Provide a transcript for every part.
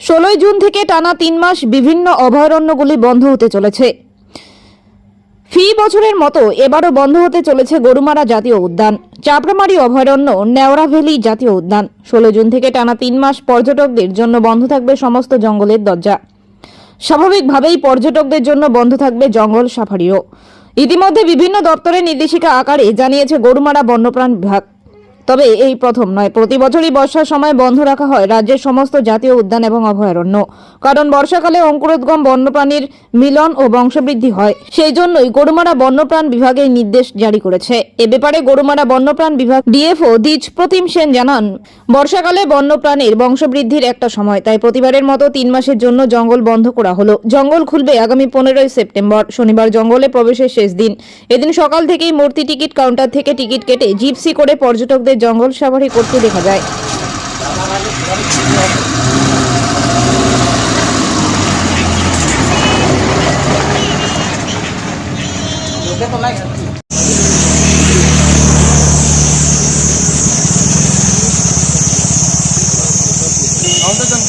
ষোলোই জুন থেকে টানা তিন মাস বিভিন্ন অভয়ারণ্যগুলি বন্ধ হতে চলেছে। ফি বছরের মতো এবারও বন্ধ হতে চলেছে গরুমারা জাতীয় উদ্যান। চাপড়ামারি অভয়ারণ্য নেওড়া ভ্যালি জাতীয় উদ্যান। ষোলো জুন থেকে টানা তিন মাস পর্যটকদের জন্য বন্ধ থাকবে সমস্ত জঙ্গলের দরজা। স্বাভাবিকভাবেই পর্যটকদের জন্য বন্ধ থাকবে জঙ্গল সাফারিও। ইতিমধ্যে বিভিন্ন দপ্তরের নির্দেশিকা আকারে জানিয়েছে গরুমারা বন্যপ্রাণ বিভাগ। তবে এই প্রথম নয়। প্রতি বছরই বর্ষার সময় বন্ধ রাখা হয় রাজ্যের সমস্ত জাতীয় উদ্যান এবং অভয়ারণ্য। কারণ বর্ষাকালে অঙ্কুরোদ্গম বন্যপ্রাণীর মিলন ও বংশবৃদ্ধি হয়। সেই জন্যই গরুমারা বন্যপ্রাণ বিভাগের নির্দেশ জারি করেছে। এ ব্যাপারে গরুমারা বন্যপ্রাণ বিভাগ ডিএফও দ্বিজ প্রতিম সেন জানান, বর্ষাকালে বন্যপ্রাণীর বংশবৃদ্ধির একটা সময়। তাই প্রতিবারের মতো তিন মাসের জন্য জঙ্গল বন্ধ করা হলো। জঙ্গল খুলবে আগামী পনেরোই সেপ্টেম্বর। শনিবার জঙ্গলে প্রবেশের শেষ দিন। এদিন সকাল থেকেই মূর্তি, টিকিট, কাউন্টার থেকে টিকিট কেটে জিপসি করে পর্যটকদের জঙ্গল সাফারি করতে দেখা যায়। কাউন্টার যান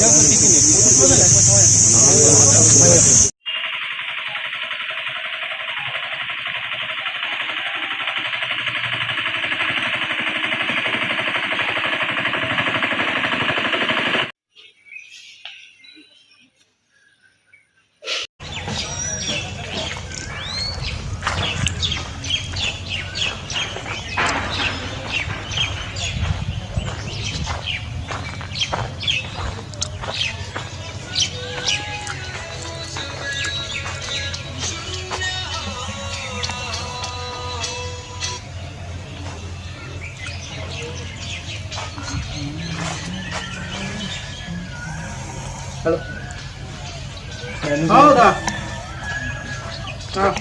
ওখান Hello，好的，啊。